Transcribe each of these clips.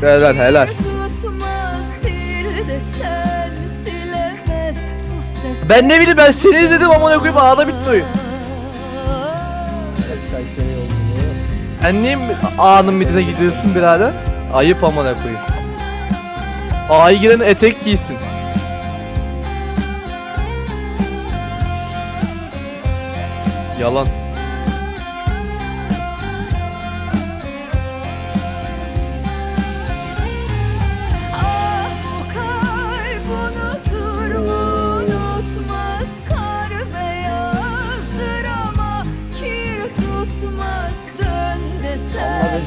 Helal helal. Ben ne bileyim ben seni izledim amına koyayım ağda bitti oyun. Sen niye A'nın midine gidiyorsun birader? Ayıp amına koyayım. A'ya giren etek giysin. Yalan.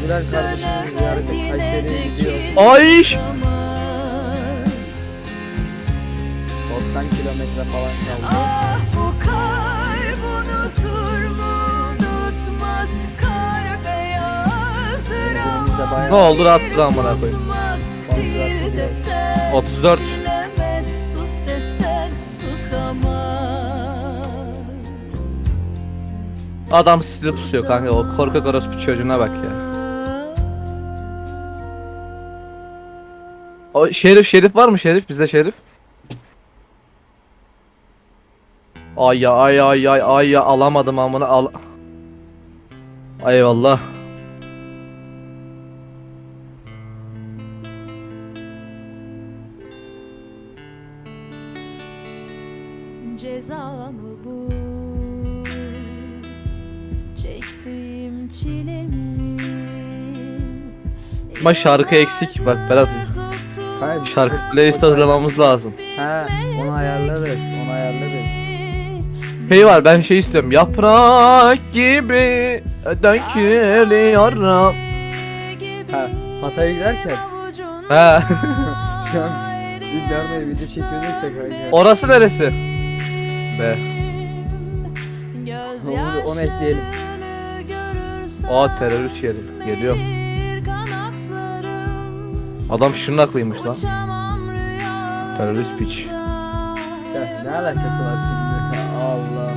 Zülal kardeşimiz ziyarete Kayseri'ye yine de gidiyor. Ay! tutamaz. 90 kilometre falan kaldı. Ah bu kalp unutur mu unutmaz Kar beyazdır ama Ne oldu rahatladı amına koyayım. Tutmaz, Son sil durak desen 34. Bilemez sus desen susamaz Adam sizi tutuyor kanka o korkak orospu çocuğuna bak ya. O şerif şerif var mı şerif bizde şerif? Ay ya ay ay ay ay ya alamadım amına al. Eyvallah. Ceza mı bu Çektiğim çile mi Ama şarkı eksik bak Berat. Hayır, Şarkı playlist hazırlamamız lazım. He, onu ayarlarız, onu ayarlarız. Şey var ben şey istiyorum. Yaprak gibi dökülüyorum. Ha, Hatay'a giderken He. şu an İlber'le video çekiyorduk da kanka. Orası neresi? Be. Onu, onu ekleyelim. Aa terörist yerim. Geliyorum. Adam şırnaklıymış lan. Terörist piç. Ya, ne alakası var şimdi? Allah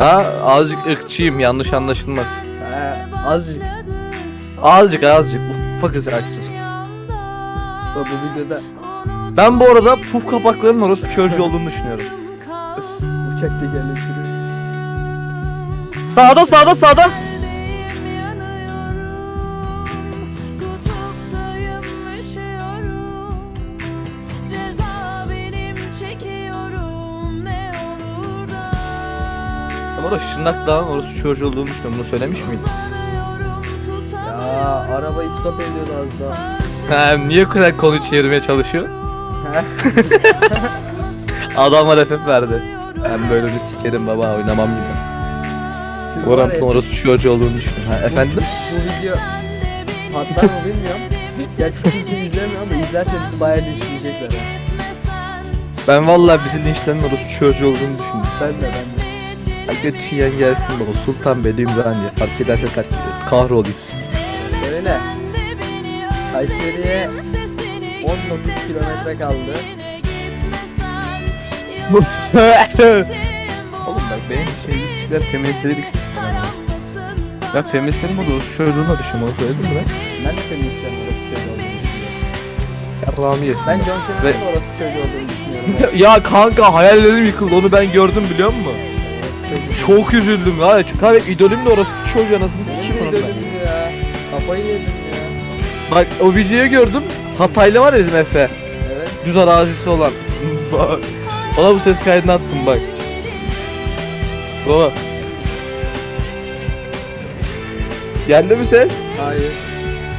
Allah. Ha azıcık ırkçıyım yanlış anlaşılmaz. Ha, azıcık. Azıcık azıcık ufak ırkçı. Bak bu videoda Ben bu arada puf kapaklarının orospu çocuğu olduğunu düşünüyorum. uçak tekerlekleri. Sağda sağda sağda. Ben orada şırnak dağın orospu çocuğu olduğunu düşünüyorum. Bunu söylemiş miydim? Ya arabayı stop ediyordu az daha. He niye kadar konuyu çevirmeye çalışıyor? Ha, Adama refet verdi. Ben böyle bir sikerim baba oynamam gibi. şimdi var ya, orospu çocuğu olduğunu düşünüyorum. Ha, efendim? Bu video patlar mı bilmiyorum. Gerçi kimse izlemiyor ama izlerseniz bayağı ha. Ben vallahi bizi linçlerin orospu çocuğu olduğunu düşündüm. Ben de ben de. Ha, Götüyen gelsin baba. Sultan Bediüzzaman diye. Fark ederse kaç kahrolayım. Söyle. Kayseri'ye 19 kilometre kaldı. Oğlum bak benim sevdiğim kişiler feministleri bir Ben feministlerin burada orospu çocuğuna düşüyorum. Onu söyledim mi ben? Ben de feministlerin orası çocuğu olduğunu düşünüyorum. Yarrağımı yesin. Ben John Cena'nın Ve- orası çocuğu olduğunu düşünüyorum. ya kanka hayallerim yıkıldı onu ben gördüm biliyor musun? Çok üzüldüm ya. Abi idolüm de orası çocuğu anasını Senin sikeyim de onun ben. ya. Kafayı yedim ya. Bak o videoyu gördüm. Hataylı var ya bizim Efe. Evet. Düz arazisi olan. Bak. Ona bu ses kaydını attım bak. Baba. Geldi mi ses? Hayır.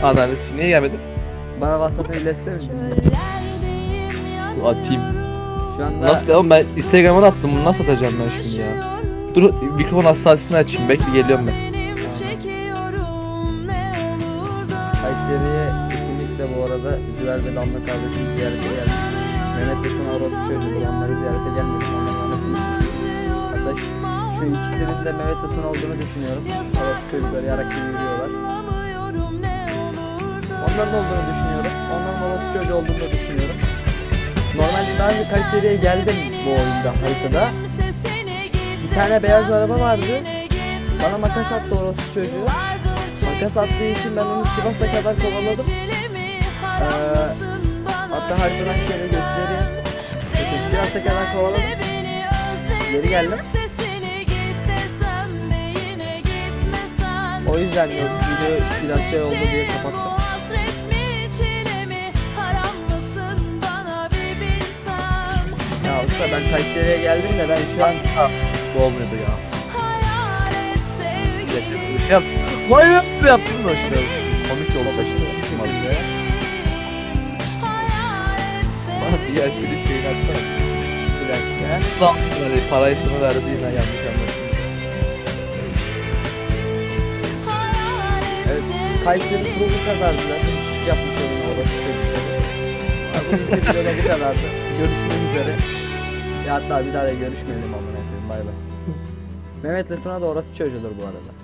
Ananesi niye gelmedi? Bana WhatsApp'a iletsene. Atayım. Şu anda Nasıl oğlum ben Instagram'a da attım bunu nasıl atacağım ben şimdi ya? Dur mikrofon hassasiyetini açayım bekle geliyorum ben. Kayseri'ye kesinlikle bu arada Züver ve Damla kardeşim ziyarete geldim. Mehmet ve Tuna orospu çocuğudur. Onları ziyarete gelmedim. Onların anasını. Hatta şu, şu ikisinin de Mehmet ve Tuna olduğunu düşünüyorum. Orospu çocukları yarak gibi yürüyorlar. Onların olduğunu düşünüyorum. Onların orospu çocuğu olduğunu da düşünüyorum. Normalde daha önce Kayseri'ye geldim bu oyunda haritada. Bir tane beyaz araba vardı. Bana makas attı orospu çocuğu. Makas attığı için ben onu Sivas'a kadar kovaladım. Hatta haritadan şöyle göstereyim. Bakın Sivas'a kadar kovaladım. Geri geldim. O yüzden de video biraz şey oldu diye kapattım. Ya usta ben Kayseri'ye geldim de ben şu an Bu olmuyordu ya. Sevgilim. Yap. Vay be yaptın da işte. Komik yolda taşıdı. Çıkmadı. Hayal et bana diğer bir şeyin atsana. Bir dakika. Lan hani parasını verdi yine yanlış et Evet, Kayseri bu kadardı zaten. Küçük yapmış oyunu orası çocukları. Bugünkü videoda bu kadardı. Görüşmek üzere. Ya hatta bir daha da görüşmeyelim amına bay bay. Mehmet Tuna da orası çocuğudur bu arada.